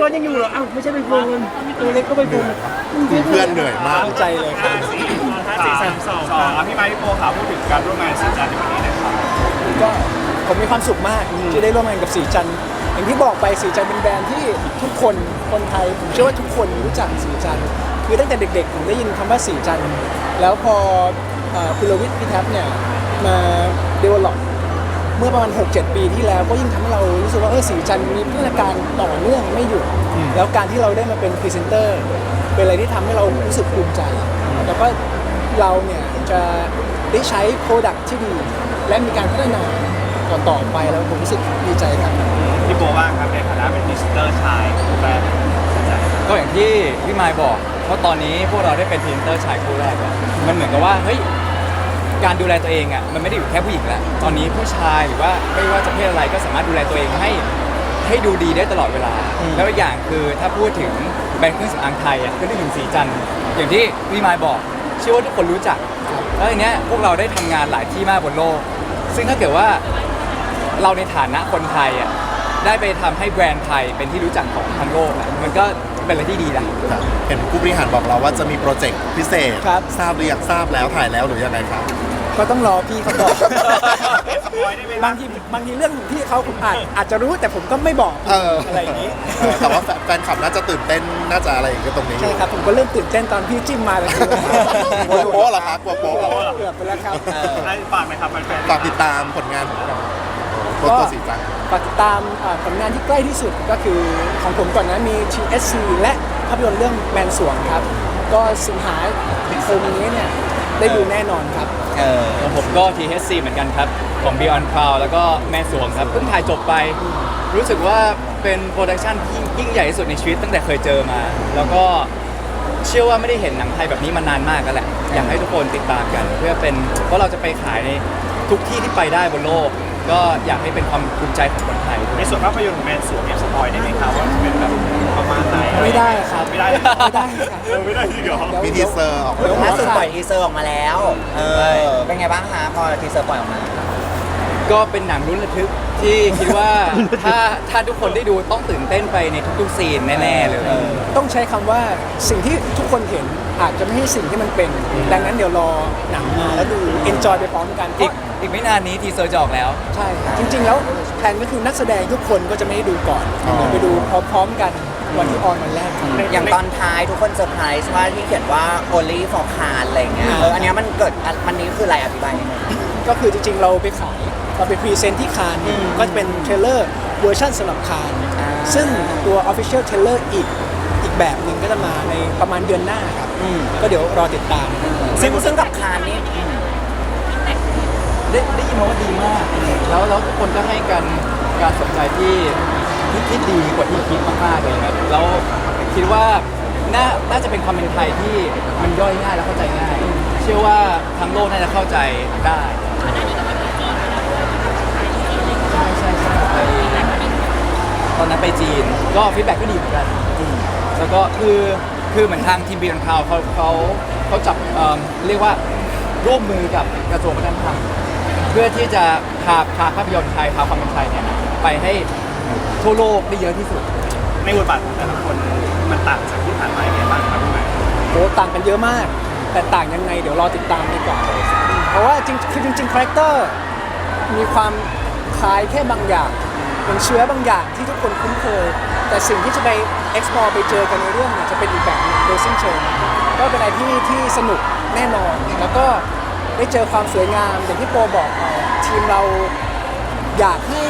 ฟิร์นยังอยู่เหรอ อ้าวไม่ใช่ใบเฟิร์นตัวเล็กก็ใบเฟิร์นเพื่อนเหนื่อยมากตั้งใจเลยครับห้าสี่สามสองสองพี่ไมค์พี่โปครับพูดถึงการร่วมงานสินจาในวันนี้หนะครับ ก็ผมมีความสุขมากที่ได้ร่วมงานกับสีจันทร์อย่างที่บอกไปสีจันทร์เป็นแบรนด์ที่ทุกคนคนไทยผมเชื่อว่าทุกคนรู้จักสีจันทร์คือตั้งแต่เด็กๆผมได้ยินคำว่าสีจันทร์แล้วพอเอ่อคุณลวิทย์พี่แท็บเนี่ยมาเด เวลลอปเมื่อประมาณ 6-7 ปีที่แล้วก็ยิ่งทำให้เรารู้สึกว่าเออสีจันทร์มีพัฒนาการต่อเนื่องไม่หยุดแล้วการที่เราได้มาเป็นพรีเซนเตอร์ เป็นอะไรที่ทำให้เรารู้สึกภูมิใจแล้วก็เราเนี่ยจะได้ใช้โปรดักที่ดี และมีการพัฒนาต่อต่อไปแล้วผมรู้สึกดีใจครับ พี่โปบ้างครับในฐานะเป็นพรีเซนเตอร์ชายของแบรนด์สินจาก็อย่างที่พี่มายบอกว่าตอนนี้พวกเราได้เป็นพรีเซนเตอร์ชายคู่แรกแล้วมันเหมือนกับว่าเฮ้ย การดูแลตัวเองอะมันไม่ได้อยู่แค่ผู้หญิงแล้วตอนนี้ผู้ชายหรือว่าไม่ว่าจะเพศอะไรก็สามารถดูแลตัวเองให้ให้ดูดีได้ตลอดเวลาแล้วอีกอย่างคือถ้าพูดถึงแบรนด์เครื่องสำอางไทยอะก็นึกถึงสีจันทร์อย่างที่พี่มายบอกเชื่อว่าทุกคนรู้จักแล้วทีเนี้ยพวกเราได้ทำงานหลายที่มากบนโลก ซึ่งถ้าเกิดว่าเราในฐานะคนไทยอะได้ไปทำให้แบรนด์ไทยเป็นที่รู้จักของทั้งโลกอะมันก็ เป็นอะไรที่ดีนะ ครับเห็นผู้บริหารบอกเราว่าจะมีโปรเจกต์พิเศษ ครับ ทราบหรือยังทราบแล้วถ่ายแล้วหรือยังไงครับ ก็ต้องรอพี่เขาบอกสปอยได้ไหมบางทีบางทีเรื่องของพี่เขาผมอาจอาจจะรู้แต่ผมก็ไม่บอกเอออะไรอย่างนี้ เออแต่ว่าแฟนคลับน่าจะตื่นเต้นน่าจะอะไรอย่างเงี้ยตรงนี้อใช่ยู่ครับ ผมก็เริ่มตื่นเต้นตอนพี่จิ้มมาเลยคือกลัวโป๊ะเหรอคะกลัวโป๊ะเหรอเกือบไปแล้วครับ ให้ฝากหนะครับแฟนๆฝากติดตามผลงานของเรา ตัวตัวสีจันทร์ฝากติดตามอ่าผลงานที่ใกล้ที่สุดก็คือของผมก่อนนะมี TSC และภาพยนตร์เรื่องแมนสวงครับ ก็สิงหาคมนี้เนี่ยได้ดูแน่นอนครับ เออของผมก็ THC เหมือนกันครับ ของ Beyond Cloud แล้วก็แม่สวงครับ เพิ่งถ่ายจบไป รู้สึกว่าเป็นโปรดักชันที่ยิ่งใหญ่ที่สุดในชีวิตตั้งแต่เคยเจอมา แล้วก็เชื่อว่าไม่ได้เห็นหนังไทยแบบนี้มานานมากกันแหละ อยากให้ทุกคนติดตามกัน เพื่อเป็นเพราะเราจะไปขายในทุกที่ที่ไปได้บนโลก ก็อยากให้เป็นความภูมิใจของคนไทยในส่วนภาพยนตร์ของแมนสวมเนี่ยสปอยได้ไหมครับว่าจะเป็นแบบประมาณไหนไม่ได้ครับไม่ได้ไม่ได้ครับ เออไม่ได้จริงเหรอเดี๋ยวมีทีเซอร์ออกมาเดี๋ยวล่าสุดปล่อยทีเซอร์ออกมาแล้ว เออ เป็นไงบ้างคะพอทีเซอร์ปล่อยออกมา ก็เป็นหนังลุ้นระทึกที่คิดว่าถ้าถ้าทุกคนได้ดูต้องตื่นเต้นไปในทุกๆซีนแน่ๆเลย ต้องใช้คำว่าสิ่งที่ทุกคนเห็นอาจจะไม่ใช่สิ่งที่มันเป็น ดังนั้นเดี๋ยวรอหนังมาแล้วดู enjoy ไปพร้อมกันอีกอีกไม่นานนี้ทีเซอร์จะออกแล้ว ใช่ครับจริง ๆ แล้วแผนก็คือนักแสดงทุกคนก็จะไม่ได้ดูก่อนอ๋อเดี๋ยวไปดูพร้อมๆกันวันที่ออนวันแรกครับอย่างตอนท้ายทุกคนเซอร์ไพรส์ว่าที่เขียนว่า only for can อะไรอย่างเงี้ยอ่าเอออันเนี้ยมันเกิดอันมันนี้คืออะไรอธิบายนิดนึงก็คือจริงๆเราไปขาย เราไปพรีเซนต์ที่คานก็จะเป็นเทรลเลอร์เวอร์ชันสำหรับคานอ่าซึ่งตัว Official t r a i l e r อีกอีกแบบหนึ่งก็จะมาในประมาณเดือนหน้าครับก็เดี๋ยวรอติดตาม ซึ่งซึ่งกับคานนี่ได้ได้ยินมาว่าดีมาก แล้วแล้วทุกคนก็ให้การการสนใจที่ที่ที่ดีกว่าที่คิดมากๆเลยครับแล้วคิดว่าน่าน่าจะเป็นความเป็นไทยที่มันย่อยง่ายและเข้าใจง่าย เชื่อว่าทั้งโลกน่าจะเข้าใจได้ใช่ใช่ใช่ไป ตอนนั้นไปจีนก็ฟีดแบ็กก็ดีเหมือนกันแล้วก็คือคือเหมือนทางทีมบีนคาวเขาเขาเขาจับเอิ่มเรียกว่าร่วมมือกับกระทรวงวัฒนธรรมเพื่อที่จะพาพาภาพยนตร์ไทยพาความเป็นไทยเนี่ยไปให้ทั่วโลกได้เยอะที่สุด ในบทบาทของแต่ละคนมันต่างจากที่ผ่านมาอย่างไรบ้างครับพี่ไมค์โอ้ต่างกันเยอะมาก แต่ต่างยังไงเดี๋ยวรอติดตามดีกว่า เพราะว่าจริงคือจริงๆคาแรคเตอร์มีความคล้ายแค่บางอย่าง มันเชื้อบางอย่างที่ทุกคนคุ้นเคย แต่สิ่งที่จะไป explore ไปเจอกันในเรื่องเนี่ยจะเป็นอีกแบบหนึงโดยสิ้นเชิงก็เป็นอะไรที่ที่สนุกแน่นอน แล้วก็ได้เจอความสวยงามอย่างที่โปบอกทีมเราอยากให้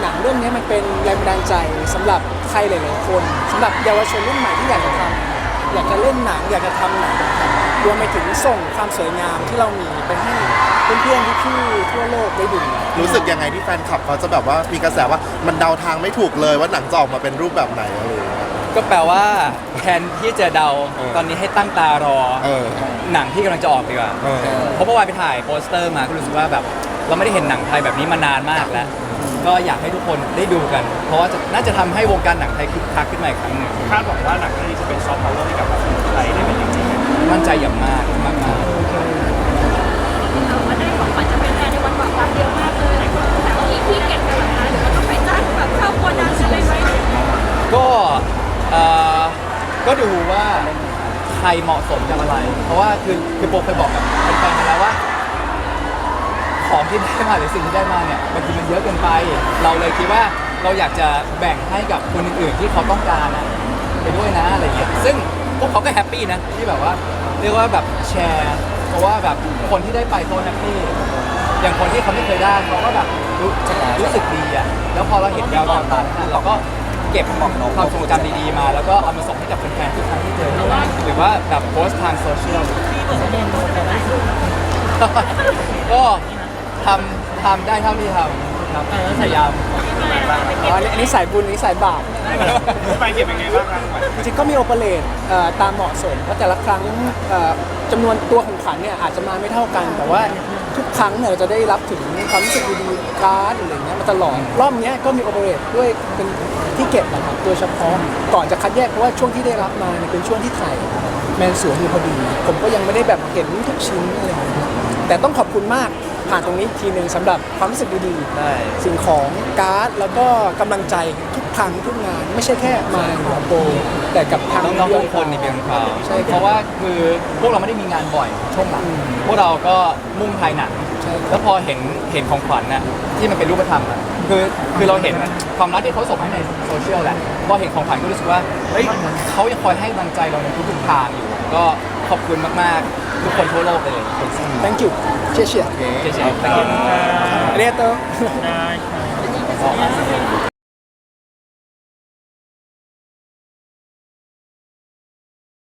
หนังเรื่องนี้มันเป็นแรงบันดาลใจสำหรับใครหลายๆคนสำหรับเยาวชนรุ่นใหม่ที่อยากจะทำ อยากจะเล่นหนังอยากจะทำหนังรวมไปถึงส่งความสวยงามที่เรามีไปให้เพื่อนๆพี่ๆทั่วโลกได้ดูรู้สึกยังไงที่แฟนคลับเขาจะแบบว่ามีกระแสว่ามันเดาทางไม่ถูกเลยว่าหนังจะออกมาเป็นรูปแบบไหนอะไรอย่างเงี้ย ก็แปลว่าแทนที่จะเดาเออ ตอนนี้ให้ตั้งตารอ เออหนังที่กำลังจะออกดีกว่า เออ เพราะเมื่อวานไปถ่ายโปสเตอร์มาก็รู้สึกว่าแบบเราไม่ได้เห็นหนังไทยแบบนี้มานานมากแล้ว ก็อยากให้ทุกคนได้ดูกัน เพราะว่าจะน่าจะทำให้วงการหนังไทยคึกคักขึ้นมาอีกครั้งหนึ่งคาดหวังว่าหนังเรื่องนี้จะเป็นซอฟต์พาวเวอร์ให้กับไทยได้เป็นจริงๆมั่นใจอย่างมากมากๆเราก็ได้ของขวัญจะเป็นแทนในวันบอกรักเยอะมากเลยหลายคนแต่ว่ามีพี่เก็บกันเหรอคะหรือว่าต้องไปจ้างแบบเข้าโกดังอะไรไหมก็ก็ดูว่าใครเหมาะสมกับอะไร เพราะว่าคือคือโปเคยบอกกับแฟนๆไปแล้วว่า ของที่ได้มาหรือสิ่งที่ได้มาเนี่ยบางทีมันเยอะเกินไป เราเลยคิดว่าเราอยากจะแบ่งให้กับคนอื่นๆที่เขาต้องการอะไปด้วยนะอะไรเงี้ยซึ่งพวกเขาก็แฮปปี้นะที่แบบว่าเรียกว่าแบบแชร์เพราะว่าแบบคนที่ได้ไปเขาแฮปปี้อย่างคนที่เขาไม่เคยได้เขาก็แบบรู้รู้สึกดีอะแล้วพอเราเห็นแววตาตานั้นเราก็เก็บความทรงจำดีๆมา แล้วก็เอามาส่งให้กับแฟนๆทุกครั้งที่เจอหรือว่าแบบโพสต์ทางโซเชียลก็ ทำทำได้เท่าที่ทำครับพยายามอ๋ออันนี้อันนี้สายบุญอันนี้สายบาปพี่ไม้เก็บเป็นไงบ้างครับจริงๆก็มีโอเปเรตเอ่อตามเหมาะสมเพราะแต่ละครั้งเอ่อจำนวนตัวของขวัญเนี่ยอาจจะมาไม่เท่ากัน แต่ว่าทุกครั้งเนี่ยเราจะได้รับถึงความรู้สึกดีๆการ์ดอะไรเงี้ยมาตลอดรอบเนี้ยก็มีโอเปเรตด้วยเป็นที่เก็บนะครับโดยเฉพาะก่อนจะคัดแยกเพราะว่าช่วงที่ได้รับมาเนี่ยเป็นช่วงที่ถ่ายแมนสวนอยู่พอดี ผมก็ยังไม่ได้แบบเห็นทุกชิ้นอะไรอย่างเงี้ยแต่ต้องขอบคุณมาก ผ่านตรงนี้อีกทีหนึ่งสำหรับความรู้สึกดีๆได้สิ่งของการ์ดแล้วก็กำลังใจทุกครั้งทุกงาน ไม่ใช่แค่มาหรือโปรแต่กับทาง น้องๆทุกคนในเบียงคราวใช่ครับเพราะว่าคือพวกเราไม่ได้มีงานบ่อยช่วงหลังอืม พวกเราก็มุ่งถ่ายหนัง ใช่ครับแล้วพอเห็นเห็นของขวัญน่ะที่มันเป็นรูปธรรมอะคือคือเราเห็นความรักที่เขาส่งให้ในโซเชียลแหละพอเห็นของขวัญก็รู้สึกว่าเฮ้ยเขายังคอยให้กำลังใจเราในทุกๆทางอยู่ก็ขอบคุณมากๆ ทุกคนทั่วโลกเลย thank you เชียร์เชียร์เจ๊ๆ thank you เรียกตัวได้ค่ะ